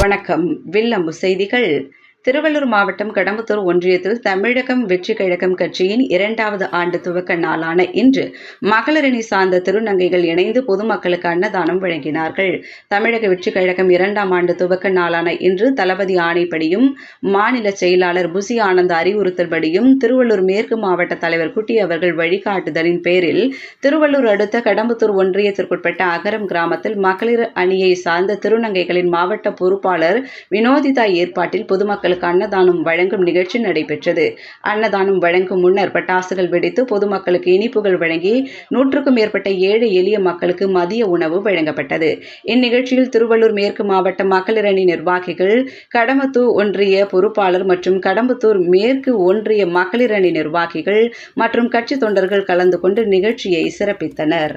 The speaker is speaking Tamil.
வணக்கம். வில்லம்பு செய்திகள். திருவள்ளூர் மாவட்டம் கடம்பத்தூர் ஒன்றியத்தில் தமிழகம் வெற்றி கழகம் கட்சியின் இரண்டாவது ஆண்டு துவக்க நாளான இன்று மகளிரணி சார்ந்த திருநங்கைகள் இணைந்து பொதுமக்களுக்கு அன்னதானம் வழங்கினார்கள். தமிழக வெற்றி கழகம் இரண்டாம் ஆண்டு துவக்க நாளான இன்று தளபதி ஆணைப்படியும் மாநில செயலாளர் புசி ஆனந்த் அறிவுறுத்தல்படியும் திருவள்ளூர் மேற்கு மாவட்ட தலைவர் குட்டி அவர்கள் வழிகாட்டுதலின் பேரில் திருவள்ளூர் அடுத்த கடம்பத்தூர் ஒன்றியத்திற்குட்பட்ட அகரம் கிராமத்தில் மகளிர் அணியை சார்ந்த திருநங்கைகளின் மாவட்ட பொறுப்பாளர் வினோதிதா ஏற்பாட்டில் பொதுமக்கள் பொதுமக்களுக்கு அன்னதானம் வழங்கும் நிகழ்ச்சி நடைபெற்றது. அன்னதானம் வழங்கும் முன்னர் பட்டாசுகள் வெடித்து பொதுமக்களுக்கு இனிப்புகள் வழங்கி நூற்றுக்கும் மேற்பட்ட ஏழை எளிய மக்களுக்கு மதிய உணவு வழங்கப்பட்டது. இந்நிகழ்ச்சியில் திருவள்ளூர் மேற்கு மாவட்ட மகளிர் நிர்வாகிகள் கடம்பத்தூர் ஒன்றிய பொறுப்பாளர் மற்றும் கடம்பத்தூர் மேற்கு ஒன்றிய மகளிரணி நிர்வாகிகள் மற்றும் கட்சி தொண்டர்கள் கலந்து கொண்டு நிகழ்ச்சியை சிறப்பித்தனர்.